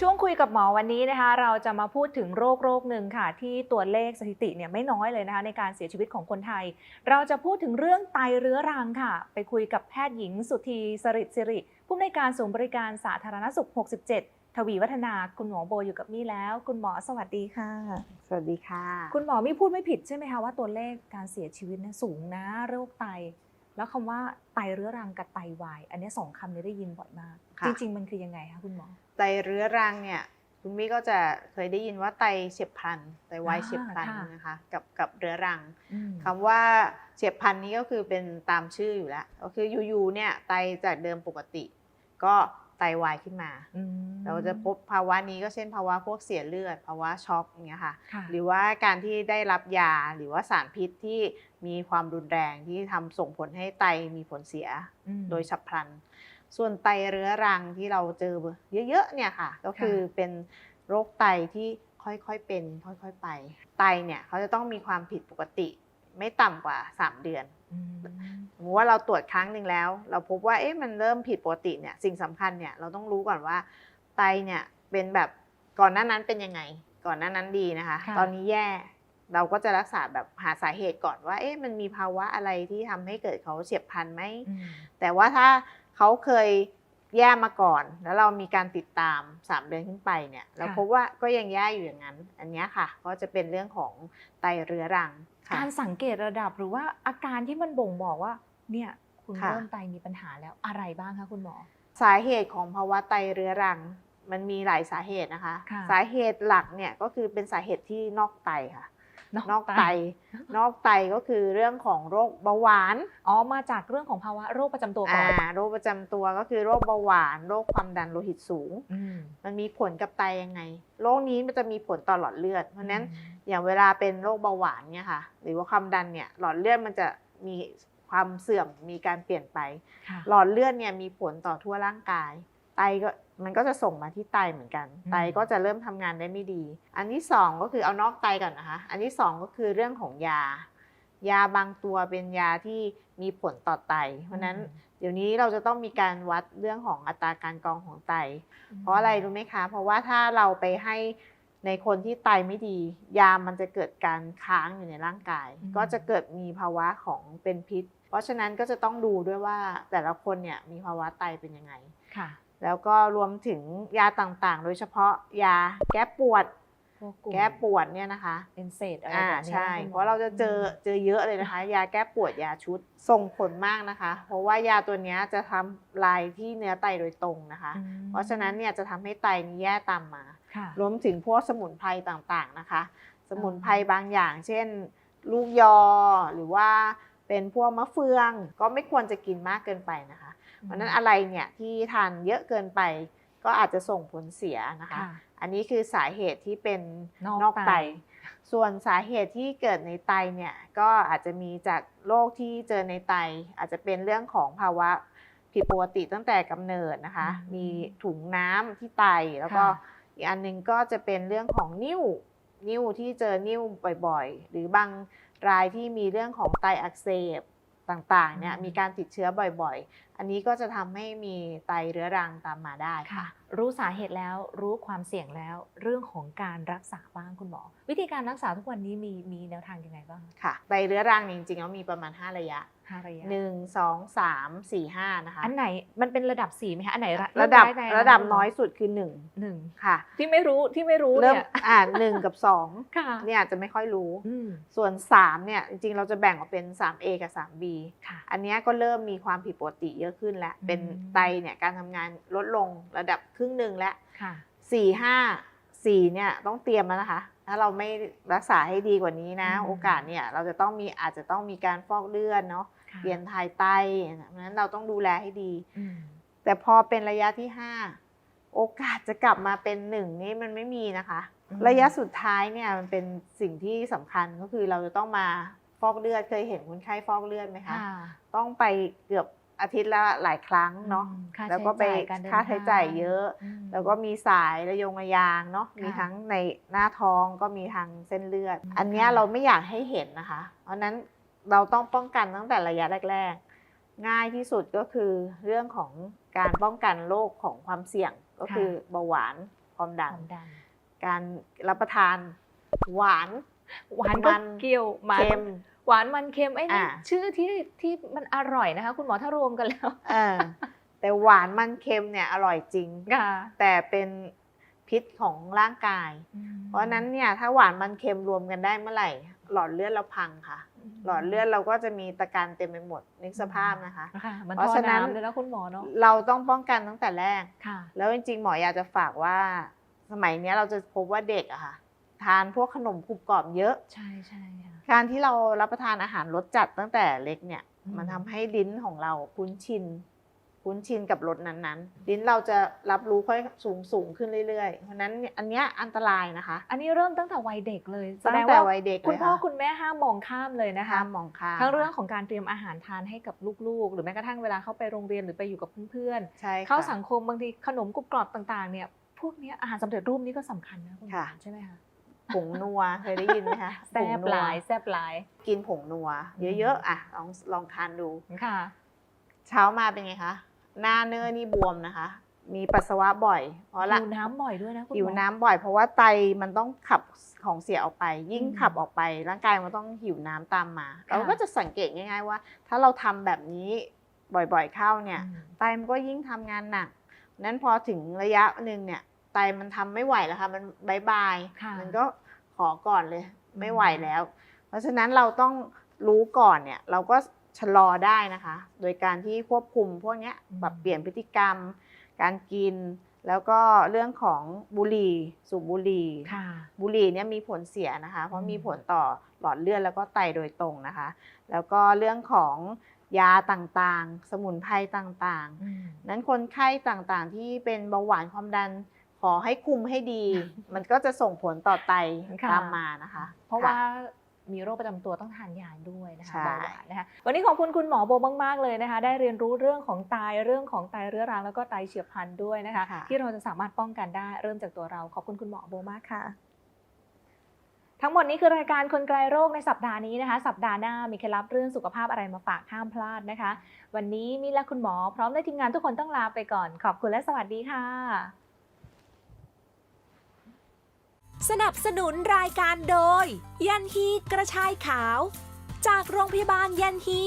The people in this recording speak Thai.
ช่วงคุยกับหมอวันนี้นะคะ เราจะมาพูดถึงโรคโรคหนึ่งค่ะ ที่ตัวเลขสถิติเนี่ยไม่น้อยเลยนะคะ ในการเสียชีวิตของคนไทย เราจะพูดถึงเรื่องไตเรื้อรังค่ะ ไปคุยกับแพทย์หญิงสุธีสริตสิริ ผู้อำนวยการศูนย์บริการสาธารณสุข 67 ทวีวัฒนาคุณหมอโบอยู่กับนี่แล้ว คุณหมอสวัสดีค่ะ สวัสดีค่ะ คุณหมอไม่พูดไม่ผิดใช่ไหมคะว่าตัวเลขการเสียชีวิตเนี่ยสูงนะโรคไต แล้วคำว่าไตเรื้อรังกับไตวาย อันนี้สองคำนี้ได้ยินบ่อยมากค่ะจริงๆมันคือยังไงคะคุณหมอ ไตเรื้อรังเนี่ยคุณมี่ก็จะเคยได้ยินว่าไตเฉียบพลันไตวายอ่าเฉียบพลันค่ะนะคะกับกับเรื้อรังอืมคำว่าเฉียบพลันนี้ก็คือเป็นตามชื่ออยู่แล้วก็คืออยู่ๆเนี่ยไตจากเดิมปกติ ก็ไตวายขึ้นมาอืมเราจะพบภาวะนี้ก็เช่นภาวะพวกเสียเลือด ภาวะช็อกอย่างเงี้ยค่ะค่ะหรือว่าการที่ได้รับยาหรือว่าสารพิษที่มีความรุนแรงที่ทำส่งผลให้ไตมีผลเสียมโดยฉับพลัน ส่วนไตเรื้อรังที่เราเจอเยอะๆเนี่ยค่ะ ก็คือเป็นโรคไตที่ค่อยๆเป็น ค่อยๆไป ไตเนี่ยเขาจะต้องมีความผิดปกติไม่ต่ำกว่า 3 เดือนอืมสมมติว่าเราตรวจครั้งหนึ่งแล้ว เราพบว่าเอ๊ะมันเริ่มผิดปกติเนี่ยสิ่งสำคัญเนี่ยเราต้องรู้ก่อนว่า ไตเนี่ยเป็นแบบก่อนหน้านั้นเป็นยังไง ก่อนหน้านั้นดีนะคะค่ะตอนนี้แย่เราก็จะรักษาแบบหาสาเหตุก่อนว่า เอ๊ะมันมีภาวะอะไรที่ทำให้เกิดเขาเฉียบพลันไหมอืมแต่ว่าถ้า เขาเคยแย่มาก่อน แล้วเรามีการติดตาม 3 เดือนขึ้นไปเนี่ยเราพบว่าก็ยังแย่อยู่อย่างนั้น อันเนี้ยค่ะ ก็จะเป็นเรื่องของไตเรื้อรังค่ะการสังเกตระดับหรือว่าอาการที่มันบ่งบอกว่าเนี่ยคุณค่ะเริ่มไตมีปัญหาแล้วอะไรบ้างคะคุณหมอ สาเหตุของภาวะไตเรื้อรังมันมีหลายสาเหตุนะคะค่ะสาเหตุหลักเนี่ยก็คือเป็นสาเหตุที่นอกไตค่ะ นอกนอกไต นอกไตก็คือเรื่องของโรคเบาหวาน อ๋อ มาจากเรื่องของภาวะโรคประจำตัวก่อนอ่าโรคประจำตัวก็คือโรคเบาหวาน โรคความดันโลหิตสูงอืมมันมีผลกับไตยังไง โรคนี้มันจะมีผลต่อหลอดเลือด เพราะฉะนั้นอืมอย่างเวลาเป็นโรคเบาหวานเนี่ยค่ะ หรือว่าความดันเนี่ย หลอดเลือดมันจะมีความเสื่อม มีการเปลี่ยนไปค่ะหลอดเลือดเนี่ยมีผลต่อทั่วร่างกาย ไตก็มันก็จะส่งมาที่ไตเหมือนกันอืมไตก็จะเริ่มทำงานได้ไม่ดี อันที่สองก็คือเอานอกไตก่อนนะคะ อันที่สองก็คือเรื่องของยา ยาบางตัวเป็นยาที่มีผลต่อไต เพราะฉะนั้นเดี๋ยวนี้เราจะต้องมีการวัดเรื่องของอัตราการกรองของไตอืมเพราะอะไรรู้ไหมคะ เพราะว่าถ้าเราไปให้ในคนที่ไตไม่ดี ยามันจะเกิดการค้างอยู่ในร่างกาย ก็จะเกิดมีภาวะของเป็นพิษ เพราะฉะนั้นก็จะต้องดูด้วยว่าแต่ละคนเนี่ยมีภาวะไตเป็นยังไงค่ะ แล้วก็รวมถึงยาต่างๆ โดยเฉพาะยาแก้ปวดพวกกลุ่มแก้ปวดเนี่ยนะคะเป็นเศษอะไรอ่าแบบนี้ใช่นคุณหมอเพราะเราจะเจอเจอเยอะเลยนะคะ ยาแก้ปวดยาชุดส่งผลมากนะคะ เพราะว่ายาตัวเนี้ยจะทำลายที่เนื้อไตโดยตรงนะคะอืมเพราะฉะนั้นเนี่ยจะทำให้ไตนี่แย่ตามมาค่ะรวมถึงพวกสมุนไพรต่างๆนะคะ สมุนไพรบางอย่าง เช่น ลูกยอหรือว่าเป็นพวกมะเฟืองก็ไม่ควรจะกินมากเกินไปนะคะ เพราะฉะนั้นอะไรเนี่ยที่ทานเยอะเกินไปก็อาจจะส่งผลเสียนะคะค่ะอันนี้คือสาเหตุที่เป็นนอกนอกไตไต ส่วนสาเหตุที่เกิดในไตเนี่ยก็อาจจะมีจากโรคที่เจอในไต อาจจะเป็นเรื่องของภาวะผิดปกติตั้งแต่กำเนิดนะคะอืมมีถุงน้ำที่ไตแล้วก็ค่ะอีกอันหนึงก็จะเป็นเรื่องของนิ่วนิ่วที่เจอนิ่วบ่อยๆ หรือบางรายที่มีเรื่องของไตอักเสบต่างๆเนี่ยอืมมีการติดเชื้อบ่อยๆอันนี้ก็จะทำให้มีไตเรื้อรังตามมาได้ค่ะค่ะ รู้สาเหตุแล้วรู้ความเสี่ยงแล้ว เรื่องของการรักษาบ้างคุณหมอ วิธีการรักษาทุกวันนี้มีมีแนวทางยังไงบ้างค่ะไตเรื้อรังเนี่ยจริงๆแล้วมีประมาณ 5 ระยะห้าระยะ1 2 3 4 5นะคะอันไหนมันเป็นระดับสี่ไหมคะอันไหนระดับเมายแงระดับคุณหมน้อยสุดคือหนึ่ง1ค่ะ ที่ไม่รู้ที่ไม่รู้เริ่มเนี่ยอ่านหนึ่งกับค่ะ2เนี่ยอาจจะไม่ค่อยรู้อืมส่วน3เนี่ยจริงๆเราจะแบ่งออกเป็น 3A กับ 3B ค่ะอันเนี้ยก็เริ่มมีความผิดปกติเยอะขึ้นแล้ว เป็นอืมไตเนี่ยการทำงานลดลงระดับครึ่งหนึ่งแล้วค่ะสี่ห้าสี่เนี่ยต้องเตรียมแล้วนะคะ ถ้าเราไม่รักษาให้ดีกว่านี้นะอืมโอกาสเนี่ยเราจะต้องมีอาจจะต้องมีการฟอกเลือดเนาะค่ะเปลี่ยนถ่ายไตเพราะฉะนั้นเราต้องดูแลให้ดีอืมแต่พอเป็นระยะที่ห้าโอกาสจะกลับมาเป็นหนึ่งนี่มันไม่มีนะคะอืมระยะสุดท้ายเนี่ยมันเป็นสิ่งที่สำคัญก็คือเราจะต้องมาฟอกเลือดเคยเห็นคนไข้ฟอกเลือดไหมคะค่ะต้องไปเกือบ อาทิตย์ละหลายครั้งเนาะอืมค่าแล้วก็ไปใช้จ่ายการเดินค่าใช้จ่ายทางเยอะอืมแล้วก็มีสายระยงระยางเนาะค่ะมีทั้งในหน้าท้องก็มีทางเส้นเลือดอืมอันเนี้ยค่ะเราไม่อยากให้เห็นนะคะ เพราะฉะนั้นเราต้องป้องกันตั้งแต่ระยะแรก ๆ ง่ายที่สุดก็คือเรื่องของการป้องกันโรคของความเสี่ยงก็คือเบาหวานความคดันวามดันการรับประทานหวานหวานก็มันเกี่ยวหวานเค็ม หวานมันเค็มไอ้นี่อ่าชื่อที่ที่มันอร่อยนะคะ คุณหมอถ้ารวมกันแล้วเออแต่หวานมันเค็มเนี่ยอร่อยจริงค่ะแต่เป็นพิษของร่างกาย เพราะฉะนั้นเนี่ยถ้าหวานมันเค็มรวมกันได้เมื่อไหร่ หลอดเลือดเราพังค่ะ หลอดเลือดเราก็จะมีตะการเต็มไปหมดนึกสภาพนะคะค่ะมันเพราะท่อฉะนั้นน้ำเลยนะคุณหมอเนาะเราต้องป้องกันตั้งแต่แรกค่ะแล้วจริงๆหมออยากจะฝากว่า สมัยเนี้ยเราจะพบว่าเด็กอะค่ะ ทานพวกขนมกรุบกรอบเยอะ ใช่ใช่ค่ะการที่เรารับประทานอาหารรสจัดตั้งแต่เล็กเนี่ยอืมมันทำให้ลิ้นของเราคุ้นชิน คุ้นชินกับรสนั้นๆ ลิ้นเราจะรับรู้ค่อยสูงสูงขึ้นเเรื่อยๆ เพราะฉะนั้นเนี่ยอันเนี้ยอันตรายนะคะ อันนี้เริ่มตั้งแต่วัยเด็กเลยแสดตั้งงแต่ว่าวัยเด็กคุณเลยพ่อค่ะคุณแม่ห้ามมองข้ามเลยนะคะห้ามมองข้ามทั้งเรื่องของการเตรียมอาหารทานให้กับลูกๆ หรือแม้กระทั่งเวลาเขาไปโรงเรียนหรือไปอยู่กับเพื่อนใช่ๆค่ะเข้าสังคมบางทีขนมกรุบกรอบต่างๆเนี่ยพวกเนี้ยอาหารสำเร็จรูปนี่ก็สำคัญนะคุณหมอค่ะใช่ไหมคะ ผงนัวเคยได้ยินไหมคะแซ่บผงนัวหลายแซ่บหลาย กินผงนัว เยอะๆอะลองลองทานดูค่ะ เช้ามาเป็นไงคะหน้าเนื้อนี่บวมนะคะ มีปัสสาวะบ่อย เพราะละหิวน้ำบ่อยด้วยนะคุณหมอหิวน้ำบ่อย เพราะว่าไตมันต้องขับของเสียออกไป ยิ่งอืมขับออกไป ร่างกายมันต้องหิวน้ำตามมาค่ะเราก็จะสังเกตง่าย ๆ ว่า ถ้าเราทำแบบนี้บ่อยๆเข้าเนี่ยอืมไตมันก็ยิ่งทำงานหนักนั้นพอถึงระยะหนึ่งเนี่ย ไตมันทำไม่ไหวแล้วค่ะ มันบายบายค่ะมันก็ขอก่อนเลยอืมไม่ไหวแล้ว เพราะฉะนั้นเราต้องรู้ก่อนเนี่ย เราก็ชะลอได้นะคะ โดยการที่ควบคุมพวกเนี้ยปรับเปลี่ยนพฤติกรรม การกิน แล้วก็เรื่องของบุหรี่สูบบุหรี่ค่ะบุหรี่เนี่ยมีผลเสียนะคะ เพอืราะมมีผลต่อหลอดเลือดแล้วก็ไตโดยตรงนะคะ แล้วก็เรื่องของยาต่างๆ สมุนไพรต่างอืมๆนั้นคนไข้ต่างๆ ที่เป็นเบาหวานความดันข อให้คุมให้ดี มันก็จะส่งผลต่อไตค่ะตามมานะคะ เพราะค่ว่ามีโรคประจำตัวต้องทานยาด้วยนะคะใช่เบาหวานนะคะวันนี้ขอบคุณคุณหมอโบมากๆเลยนะคะ ได้เรียนรู้เรื่องของไตเรื่องของไตเรื้อรังแล้วก็ไตเฉียบพลันด้วยนะคะค่ะที่เราจะสามารถป้องกันได้เริ่มจากตัวเรา ขอบคุณคุณหมอโบมากค่ะ ทั้งหมดนี้คือรายการคนไกลโรคในสัปดาห์นี้นะคะ สัปดาห์หน้ามีเคล็ดลับเรื่องสุขภาพอะไรมาฝากห้ามพลาดนะคะ วันนี้มินและคุณหมอพร้อมด้วยทีมงานทุกคนต้องลาไปก่อน ขอบคุณและสวัสดีค่ะ สนับสนุนรายการโดย ยันฮีกระชายขาว จากโรงพยาบาลยันฮี